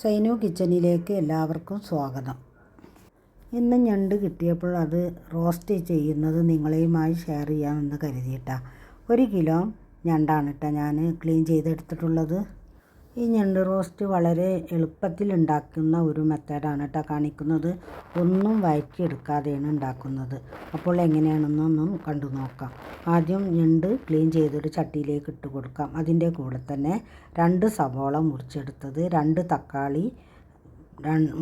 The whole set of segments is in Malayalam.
സൈനു കിച്ചണിലേക്ക് എല്ലാവർക്കും സ്വാഗതം. ഇന്ന് ഞണ്ട് കിട്ടിയപ്പോൾ അത് റോസ്റ്റ് ചെയ്യുന്നത് നിങ്ങളെയുമായി ഷെയർ ചെയ്യാമെന്ന് കരുതിയിട്ടാണ് ഒരു കിലോ ഞണ്ടാണ് കേട്ടോ ഞാൻ ക്ലീൻ ചെയ്തെടുത്തിട്ടുള്ളത്. ഈ ഞണ്ട് റോസ്റ്റ് വളരെ എളുപ്പത്തിൽ ഉണ്ടാക്കുന്ന ഒരു മെത്തേഡാണ് കേട്ടോ കാണിക്കുന്നത്. ഒന്നും വഴറ്റിയെടുക്കാതെയാണ് ഉണ്ടാക്കുന്നത്. അപ്പോൾ എങ്ങനെയാണെന്നൊന്നും കണ്ടു നോക്കാം. ആദ്യം ഞണ്ട് ക്ലീൻ ചെയ്തൊരു ചട്ടിയിലേക്ക് ഇട്ട് കൊടുക്കാം. അതിന്റെ കൂടെ തന്നെ രണ്ട് സവോള മുറിച്ചെടുത്തത് രണ്ട് തക്കാളി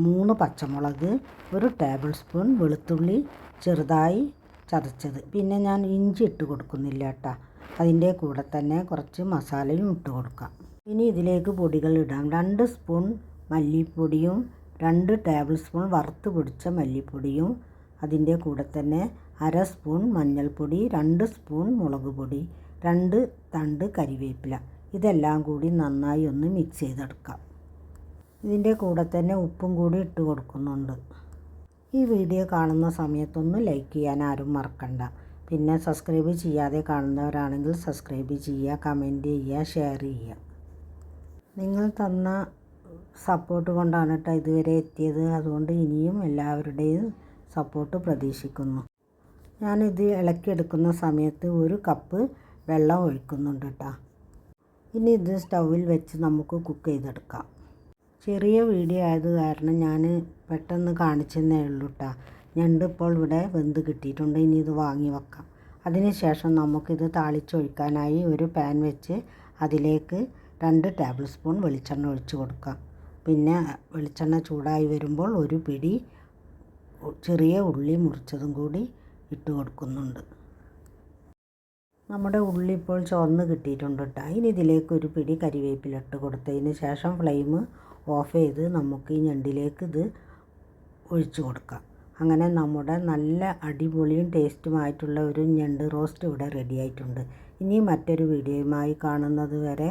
മൂന്ന് പച്ചമുളക് ഒരു ടേബിൾ സ്പൂൺ വെളുത്തുള്ളി ചെറുതായി ചതച്ചത്. പിന്നെ ഞാൻ ഇഞ്ചി ഇട്ട് കൊടുക്കുന്നില്ല കേട്ടോ. അതിന്റെ കൂടെ തന്നെ കുറച്ച് മസാലയും ഇട്ട് കൊടുക്കാം. ഇനി ഇതിലേക്ക് പൊടികൾ ഇടാം. രണ്ട് സ്പൂൺ മല്ലിപ്പൊടിയും രണ്ട് ടേബിൾ സ്പൂൺ വറുത്ത് പൊടിച്ച മല്ലിപ്പൊടിയും അതിന്റെ കൂടെ തന്നെ അര സ്പൂൺ മഞ്ഞൾപ്പൊടി രണ്ട് സ്പൂൺ മുളക് പൊടി രണ്ട് തണ്ട് കരിവേപ്പില. ഇതെല്ലാം കൂടി നന്നായി ഒന്ന് മിക്സ് ചെയ്തെടുക്കാം. ഇതിന്റെ കൂടെ തന്നെ ഉപ്പും കൂടി ഇട്ട് കൊടുക്കുന്നുണ്ട്. ഈ വീഡിയോ കാണുന്ന സമയത്തൊന്ന് ലൈക്ക് ചെയ്യാൻ ആരും മറക്കണ്ട. പിന്നെ സബ്സ്ക്രൈബ് ചെയ്യാതെ കാണുന്നവരാണെങ്കിൽ സബ്സ്ക്രൈബ് ചെയ്യുക കമന്റ് ചെയ്യുക ഷെയർ ചെയ്യുക. നിങ്ങൾ തന്ന സപ്പോർട്ട് കൊണ്ടാണ് കേട്ടോ ഇതുവരെ എത്തിയത്. അതുകൊണ്ട് ഇനിയും എല്ലാവരുടെയും സപ്പോർട്ട് പ്രതീക്ഷിക്കുന്നു. ഞാനിത് ഇളക്കിയെടുക്കുന്ന സമയത്ത് ഒരു കപ്പ് വെള്ളം ഒഴിക്കുന്നുണ്ട് കേട്ടോ ഇനി ഇത് സ്റ്റൗവിൽ വെച്ച് നമുക്ക് കുക്ക് ചെയ്തെടുക്കാം. ചെറിയ വീഡിയോ ആയത് കാരണം ഞാൻ പെട്ടെന്ന് കാണിച്ചെന്നേ ഉള്ളൂ കേട്ടോ ഞണ്ട് ഇപ്പോൾ ഇവിടെ വെന്ത് കിട്ടിയിട്ടുണ്ട്. ഇനി ഇത് വാങ്ങി വെക്കാം. അതിനുശേഷം നമുക്കിത് താളിച്ചൊഴിക്കാനായി ഒരു പാൻ വെച്ച് അതിലേക്ക് രണ്ട് ടേബിൾ സ്പൂൺ വെളിച്ചെണ്ണ ഒഴിച്ച് കൊടുക്കാം പിന്നെ വെളിച്ചെണ്ണ ചൂടായി വരുമ്പോൾ ഒരു പിടി ചെറിയ ഉള്ളി മുറിച്ചതും കൂടി ഇട്ട് കൊടുക്കുന്നുണ്ട്. നമ്മുടെ ഉള്ളി ഇപ്പോൾ ചുവന്ന് കിട്ടിയിട്ടുണ്ട് കേട്ടോ ഇനി ഇതിലേക്ക് ഒരു പിടി കരിവേപ്പില ഇട്ട് കൊടുത്തതിന് ശേഷം ഫ്ലെയിം ഓഫ് ചെയ്ത് നമുക്ക് ഈ ഞണ്ടിലേക്ക് ഇത് ഒഴിച്ചു കൊടുക്കാം. അങ്ങനെ നമ്മുടെ നല്ല അടിപൊളിയും ടേസ്റ്റുമായിട്ടുള്ള ഒരു ഞണ്ട് റോസ്റ്റ് ഇവിടെ റെഡിയായിട്ടുണ്ട് ഇനി മറ്റൊരു വീഡിയോയുമായി കാണുന്നത് വരെ